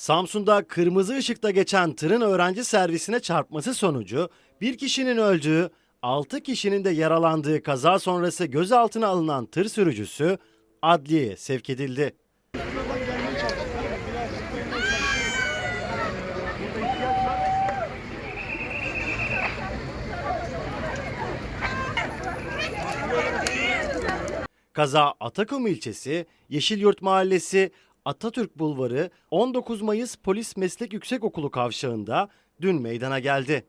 Samsun'da kırmızı ışıkta geçen tırın öğrenci servisine çarpması sonucu bir kişinin öldüğü, 6 kişinin de yaralandığı kaza sonrası gözaltına alınan tır sürücüsü adliyeye sevk edildi. Kaza Atakum ilçesi, Yeşilyurt Mahallesi, Atatürk Bulvarı, 19 Mayıs Polis Meslek Yüksekokulu kavşağında dün meydana geldi.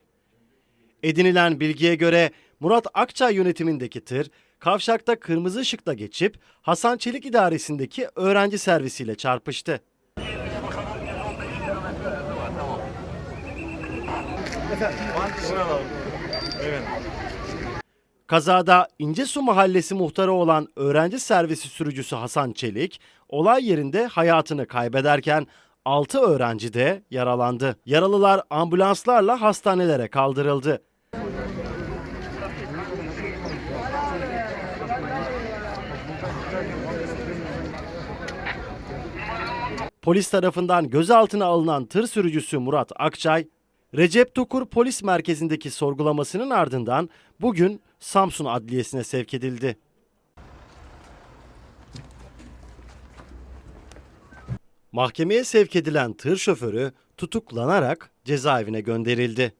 Edinilen bilgiye göre Murat Akçay yönetimindeki tır kavşakta kırmızı ışıkta geçip Hasan Çelik idaresindeki öğrenci servisiyle çarpıştı. Kazada İncesu Mahallesi muhtarı olan öğrenci servisi sürücüsü Hasan Çelik olay yerinde hayatını kaybederken 6 öğrenci de yaralandı. Yaralılar ambulanslarla hastanelere kaldırıldı. Polis tarafından gözaltına alınan tır sürücüsü Murat Akçay, Recep Tokur Polis Merkezi'ndeki sorgulamasının ardından bugün Samsun Adliyesi'ne sevk edildi. Mahkemeye sevk edilen tır şoförü tutuklanarak cezaevine gönderildi.